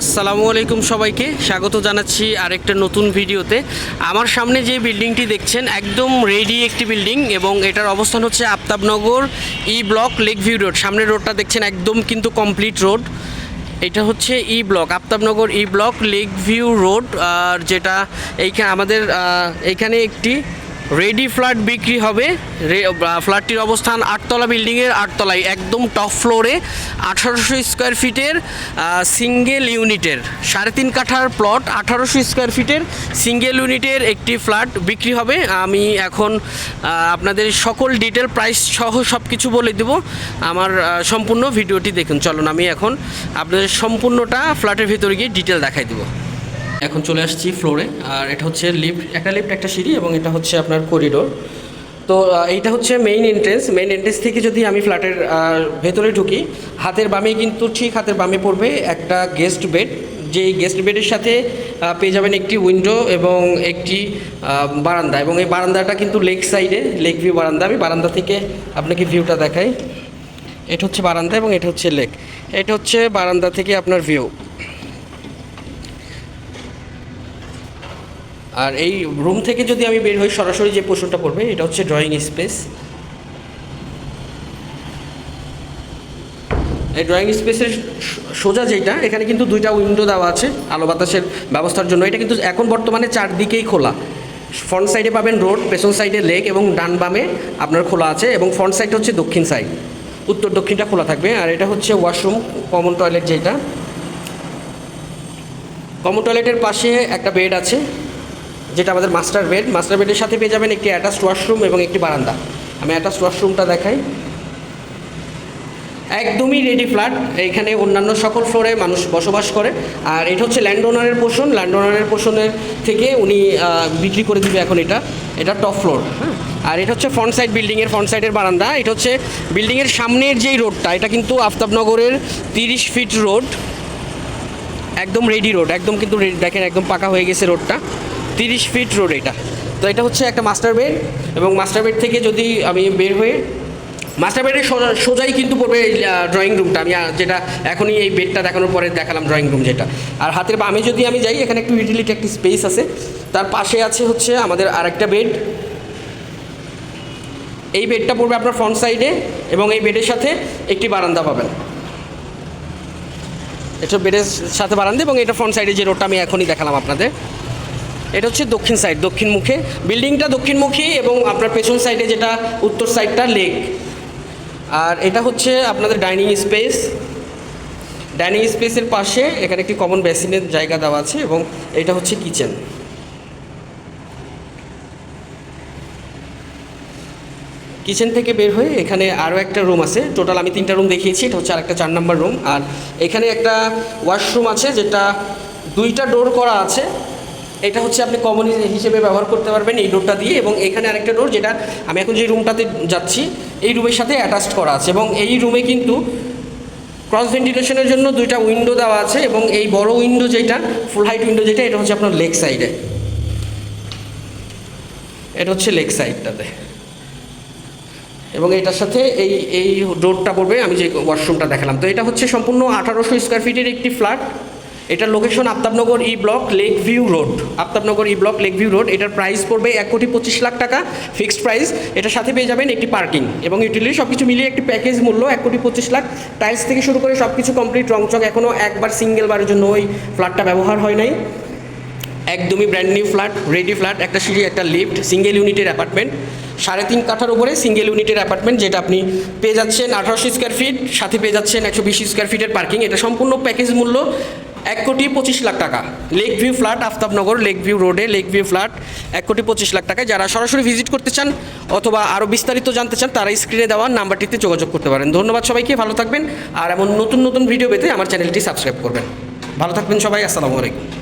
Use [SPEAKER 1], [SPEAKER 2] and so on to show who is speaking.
[SPEAKER 1] আসসালামু আলাইকুম সবাইকে। স্বাগত জানাচ্ছি আরেকটা নতুন ভিডিওতে। আমার সামনে যে বিল্ডিংটি দেখছেন, একদম রেডি একটি বিল্ডিং এবং এটার অবস্থান হচ্ছে Aftabnagar E block lake view road. সামনের রোডটা দেখছেন, একদম কিন্তু কমপ্লিট রোড এটা হচ্ছে E block, Aftabnagar E block lake view road, আর যেটা এইখানে আমাদের এইখানে একটি রেডি ফ্ল্যাট বিক্রি হবে। ফ্ল্যাটটির অবস্থান আটতলা বিল্ডিংয়ের আটতলায়, একদম টপ ফ্লোরে আঠারোশো স্কোয়ার ফিটের সিঙ্গেল ইউনিটের সাড়ে তিন কাঠার প্লট আঠারোশো স্কোয়ার ফিটের সিঙ্গেল ইউনিটের একটি ফ্ল্যাট বিক্রি হবে। আমি এখন আপনাদের সকল ডিটেল প্রাইস সহ সব কিছু বলে দেব। আমার সম্পূর্ণ ভিডিওটি দেখুন। চলুন, আমি এখন আপনাদের সম্পূর্ণটা ফ্ল্যাটের ভিতরে গিয়ে ডিটেল দেখাই দেবো। এখন চলে আসছি ফ্লোরে আর এটা হচ্ছে লিফট একটা লিফট একটা সিঁড়ি এবং এটা হচ্ছে আপনার করিডোর তো এইটা হচ্ছে মেইন এন্ট্রেন্স মেইন এন্ট্রেন্স থেকে যদি আমি ফ্ল্যাটের ভেতরে ঢুকি, হাতের বামে কিন্তু ঠিক হাতের বামে পড়বে একটা গেস্ট বেড যে গেস্ট বেডের সাথে পেয়ে যাবেন একটি উইন্ডো এবং একটি বারান্দা। এবং এই বারান্দাটা কিন্তু লেক সাইডে লেক ভিউ বারান্দা। আমি বারান্দা থেকে আপনাকে ভিউটা দেখাই। এটা হচ্ছে বারান্দা এবং এটা হচ্ছে লেক এটা হচ্ছে বারান্দা থেকে আপনার ভিউ আর এই রুম থেকে যদি আমি বের হই, সরাসরি যে পোর্শনটা পড়বে, এটা হচ্ছে ড্রয়িং স্পেস এই ড্রয়িং স্পেসের সোজা যেটা, এখানে কিন্তু দুইটা উইন্ডো দেওয়া আছে, আলো বাতাসের ব্যবস্থার জন্য। এটা কিন্তু এখন বর্তমানে চারদিকেই খোলা। ফ্রন্ট সাইডে পাবেন রোড পেছন সাইডে লেক এবং ডান বামে আপনার খোলা আছে এবং ফ্রন্ট সাইড হচ্ছে দক্ষিণ সাইড উত্তর দক্ষিণটা খোলা থাকবে। আর এটা হচ্ছে ওয়াশরুম কমন টয়লেট যেটা। কমন টয়লেটের পাশে একটা বেড আছে। যেটা আমাদের মাস্টার বেড মাস্টার বেডের সাথে পেয়ে যাবেন একটি অ্যাটাচড ওয়াশরুম এবং একটি বারান্দা। আমি অ্যাটাচড ওয়াশরুমটা দেখাই। একদমই রেডি ফ্ল্যাট এখানে অন্যান্য সকল ফ্লোরে মানুষ বসবাস করে। আর এটা হচ্ছে ল্যান্ড ওনারের পোর্শন ল্যান্ড ওনারের পোর্শনের থেকে উনি বিক্রি করে দিবে এখন এটা। এটা টপ ফ্লোর হ্যাঁ। আর এটা হচ্ছে ফ্রন্ট সাইড বিল্ডিংয়ের ফ্রন্ট সাইডের বারান্দা। এটা হচ্ছে বিল্ডিংয়ের সামনের যেই রোডটা এটা কিন্তু আফতাবনগরের তিরিশ ফিট রোড একদম রেডি রোড একদম কিন্তু দেখেন, একদম পাকা হয়ে গেছে রোডটা তিরিশ ফিট রোড এটা। তো এটা হচ্ছে একটা মাস্টার বেড এবং মাস্টার বেড থেকে যদি আমি বের হয়ে মাস্টার বেডের সোজা সোজাই কিন্তু পড়বে ড্রয়িং রুমটা আমি যেটা এখনই এই বেডটা দেখানোর পরে দেখালাম ড্রয়িং রুম যেটা। আর হাতের বামে যদি আমি যাই, এখানে একটু ইউটিলিটি একটি স্পেস আছে। তার পাশে আছে হচ্ছে আমাদের আরেকটা বেড এই বেডটা পড়বে আপনার ফ্রন্ট সাইডে এবং এই বেডের সাথে একটি বারান্দা পাবেন। এটা বেডের সাথে বারান্দা এবং এটা ফ্রন্ট সাইডে যে রোডটা আমি এখনই দেখালাম আপনাদের। এটা হচ্ছে দক্ষিণ সাইড দক্ষিণ মুখে। বিল্ডিংটা দক্ষিণমুখী এবং আপনার পেছন সাইডে যেটা, উত্তর সাইডটা লেক আর এটা হচ্ছে আপনাদের ডাইনিং স্পেস ডাইনিং স্পেসের পাশে এখানে একটি কমন বেসিনের জায়গা দেওয়া আছে এবং এটা হচ্ছে কিচেন কিচেন থেকে বের হয়ে এখানে আরও একটা রুম আছে। টোটাল আমি তিনটা রুম দেখিয়েছি, এটা হচ্ছে আরেকটা চার নাম্বার রুম আর এখানে একটা ওয়াশরুম আছে, যেটা দুইটা ডোর করা আছে। এটা হচ্ছে আপনি কমন হিসেবে ব্যবহার করতে পারবেন এই ডোরটা দিয়ে এবং এখানে আরেকটা ডোর যেটা আমি এখন যে রুমটাতে যাচ্ছি, এই রুমের সাথে অ্যাটাচড করা আছে এবং এই রুমে কিন্তু ক্রস ভেন্টিলেশনের জন্য দুইটা উইন্ডো দেওয়া আছে এবং এই বড় উইন্ডো যেটা ফুল হাইট উইন্ডো যেটা, এটা হচ্ছে আপনার লেগ সাইডে এটা হচ্ছে লেগ সাইডটাতে এবং এটার সাথে এই এই রোডটা পড়বে, আমি যে ওয়াশরুমটা দেখালাম। তো এটা হচ্ছে সম্পূর্ণ আঠারোশো স্কোয়ার ফিটের একটি ফ্ল্যাট এটার location Aftabnagar E block lake view road Aftabnagar E block lake view road এটার প্রাইস পড়বে এক কোটি পঁচিশ লাখ টাকা। ফিক্সড প্রাইস এটার সাথে পেয়ে যাবেন একটি পার্কিং এবং ইউটিলিটি সব কিছু মিলিয়ে একটি প্যাকেজ মূল্য এক কোটি পঁচিশ লাখ। টাইলস থেকে শুরু করে সব কিছু কমপ্লিট রংচক এখনও একবার সিঙ্গেল বারের জন্য ওই ফ্ল্যাটটা ব্যবহার হয় নাই। একদমই brand new flat ready flat একটা সিঁড়ি, একটা লিফট সিঙ্গেল ইউনিটের অ্যাপার্টমেন্ট সাড়ে তিন কাঠার উপরে সিঙ্গেল ইউনিটের অ্যাপার্টমেন্ট যেটা আপনি পেয়ে যাচ্ছেন আঠারোশো স্কোয়ার ফিট সাথে পেয়ে যাচ্ছেন একশো বিশ স্কোয়ার ফিটের পার্কিং এটা সম্পূর্ণ প্যাকেজ মূল্য এক কোটি পঁচিশ লাখ টাকা। Lake view flat Aftabnagar lake view রোডে লেক ভিউ ফ্ল্যাট এক কোটি পঁচিশ লাখ টাকায়। যারা সরাসরি ভিজিট করতে চান অথবা আরও বিস্তারিত জানতে চান, তারা স্ক্রিনে দেওয়া নাম্বারটিতে যোগাযোগ করতে পারেন। ধন্যবাদ সবাইকে, ভালো থাকবেন। আর এমন নতুন নতুন ভিডিও পেতে আমার চ্যানেলটি সাবস্ক্রাইব করবেন। ভালো থাকবেন সবাই, আসসালামু আলাইকুম।